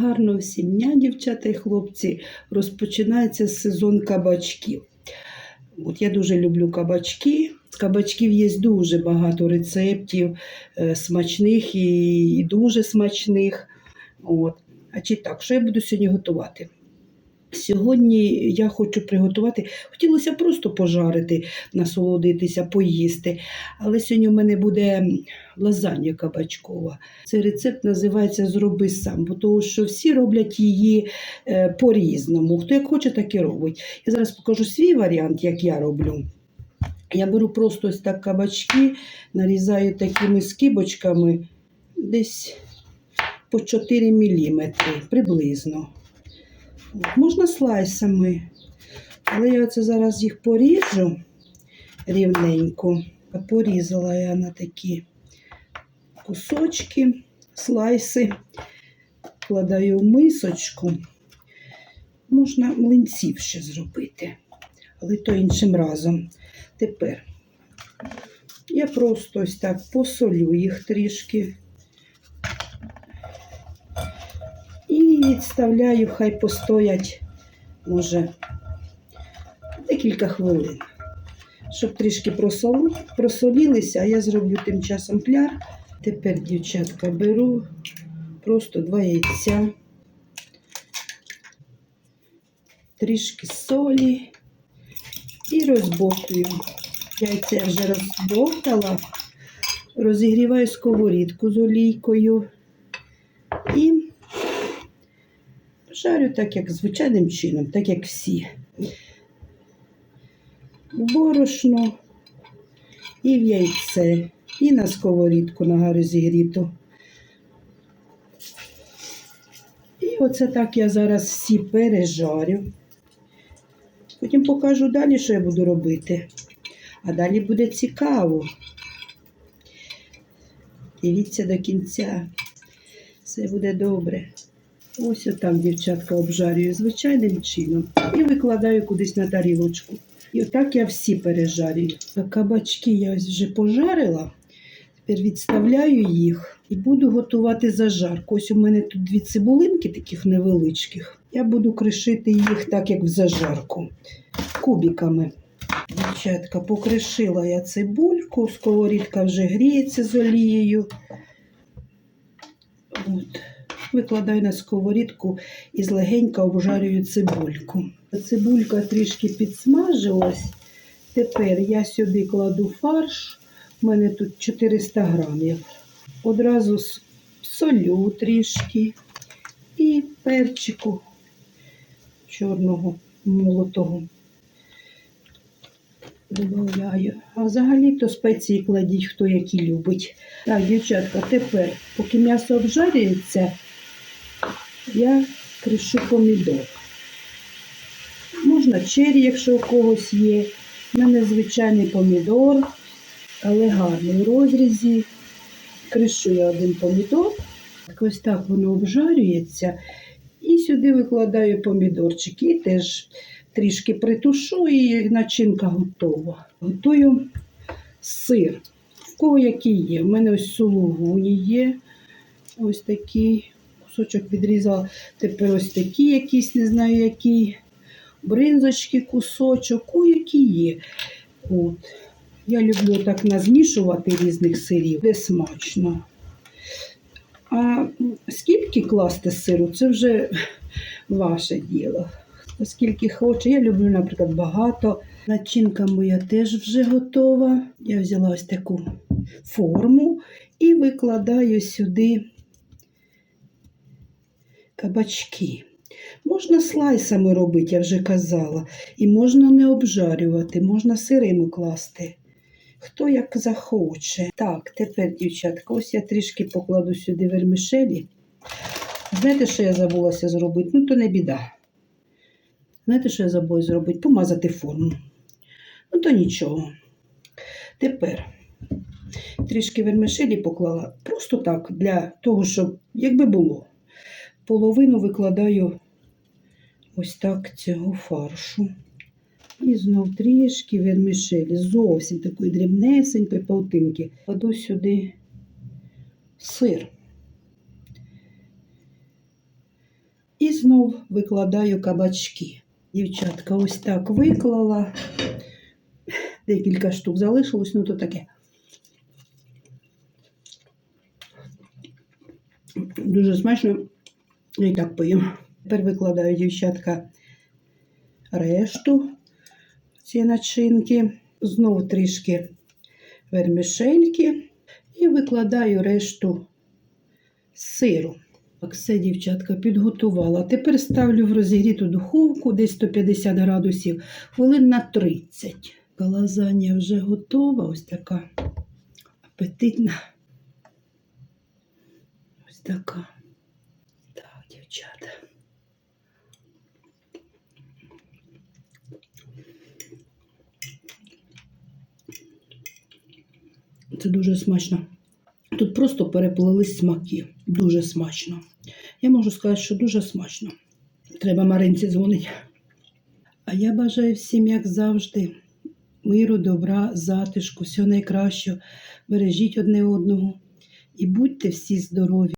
Гарного всім дня, дівчата і хлопці. Розпочинається сезон кабачків. От я дуже люблю кабачки. З кабачків є дуже багато рецептів е, смачних і дуже смачних. От. А чи так, що я буду сьогодні готувати? Сьогодні я хочу приготувати, хотілося просто пожарити, насолодитися, поїсти. Але сьогодні у мене буде лазанья кабачкова. Цей рецепт називається Зроби сам, бо тому що всі роблять її е, по-різному. Хто як хоче, так і робить. Я зараз покажу свій варіант, як я роблю. Я беру просто ось так кабачки, нарізаю такими скибочками десь по 4 мм приблизно. Можна слайсами, але я це зараз їх поріжу рівненько. Порізала я на такі кусочки, слайси, вкладаю в мисочку. Можна млинців ще зробити, але то іншим разом. Тепер я просто ось так посолю їх трішки. І відставляю, хай постоять, може, декілька хвилин, щоб трішки просол... просолілися, а я зроблю тим часом кляр. Тепер, дівчатка, беру просто два яйця, трішки солі. І розбовтую. Яйця вже розбовтала, розігріваю сковорідку з олійкою і Жарю так, як звичайним чином, так як всі. Борошно і в яйце, і на сковорідку на розігріту. І оце так я зараз всі пережарю. Потім покажу далі, що я буду робити. А далі буде цікаво. Дивіться до кінця. Все буде добре. Ось отак, дівчатка, обжарюю звичайним чином і викладаю кудись на тарілочку. І отак я всі пережарюю. Кабачки я вже пожарила. Тепер відставляю їх і буду готувати зажарку. Ось у мене тут дві цибулинки таких невеличких. Я буду кришити їх так, як в зажарку, кубиками. Дівчатка, покришила я цибульку, сковорідка вже гріється з олією. От. Викладаю на сковорідку і злегенька обжарюю цибульку. Цибулька трішки підсмажилась. Тепер я сюди кладу фарш. У мене тут 400 грамів. Одразу солю трішки і перчику чорного молотого. Добавляю. А взагалі-то спеції кладіть, хто які любить. Так, дівчатка, тепер, поки м'ясо обжарюється, я кришу помідор. Можна чері, якщо у когось є. У мене звичайний помідор, але гарний у розрізі. Кришу я один помідор. Так ось так воно обжарюється. І сюди викладаю помідорчики. І теж трішки притушу, і начинка готова. Готую сир. В кого який є? У мене ось сулугуні є. Ось такий кусочок відрізала. Тепер ось такі якісь, не знаю які. Бринзочки, кусочок, о, які є. От. Я люблю так назмішувати різних сирів, де смачно. А скільки класти сиру, це вже ваше діло. Хто скільки хоче. Я люблю, наприклад, багато. Начинка моя теж вже готова. Я взяла ось таку форму і викладаю сюди кабачки. Можна слайсами робити, я вже казала. І можна не обжарювати, можна сирими класти. Хто як захоче. Так, тепер, дівчатка, ось я трішки покладу сюди вермишелі. Знаєте, що я забулася зробити? Ну, то не біда. Знаєте, що я забула зробити? Помазати форму. Ну, то нічого. Тепер трішки вермишелі поклала. Просто так, для того, щоб, якби було. Половину викладаю ось так цього фаршу. І знов трішки вермішелі, зовсім такої дрібнесенької павтинки. Кладу сюди сир. І знов викладаю кабачки. Дівчатка, ось так виклала. Декілька штук залишилось, ну то таке. Дуже смачно. Я і так поїм. Тепер викладаю, дівчатка, решту ці начинки. Знову трішки вермішельки. І викладаю решту сиру. Так, все, дівчатка, підготувала. Тепер ставлю в розігріту духовку десь 150 градусів, хвилин на 30. Лазанья вже готова, ось така апетитна. Ось така. Дівчата. Це дуже смачно. Тут просто переплились смаки. Дуже смачно. Я можу сказати, що дуже смачно. Треба Маринці дзвонити. А я бажаю всім, як завжди, миру, добра, затишку, всього найкращого. Бережіть одне одного і будьте всі здорові.